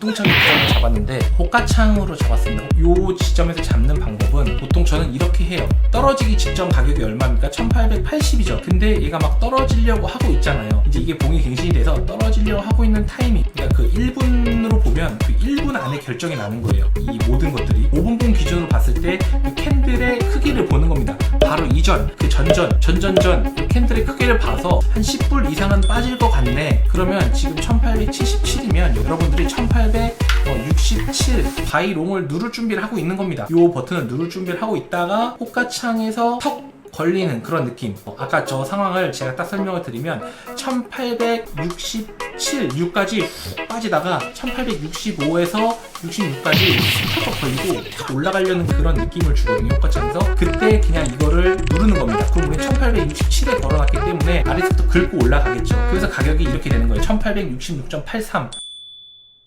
똥창 입장을 잡았는데 호가창으로 잡았습니다. 요 지점에서 잡는 방법은 보통 저는 이렇게 해요. 떨어지기 직전 가격이 얼마입니까? 1880이죠. 근데 얘가 막 떨어지려고 하고 있잖아요. 이제 이게 봉이 갱신이 돼서 떨어지려고 하고 있는 타이밍. 그러니까 그 1분으로 보면 그 1분 안에 결정이 나는 거예요. 이 모든 것들이 5분분 기준으로 봤을 때 그 캔들의 크기를 보는 겁니다. 바로 이전, 그 전전, 전전전 그 캔들의 크기를 봐서 한 10불 이상은 빠질 것 같네. 그러면 지금 1877 이면 여러분들이 1867 바이롱을 누를 준비를 하고 있는 겁니다. 이 버튼을 누를 준비를 하고 있다가 호가창에서 턱 걸리는 그런 느낌. 어, 아까 저 상황을 제가 딱 설명을 드리면 1867, 6까지 빠지다가 1865에서 66까지 턱 걸리고 탁 올라가려는 그런 느낌을 주거든요. 호가창에서 그때 그냥 이거를 누르는 겁니다. 그럼 우리 1867에 걸어놨기 때문에 아래서부터 긁고 올라가겠죠. 그래서 가격이 이렇게 되는 거예요. 1866.83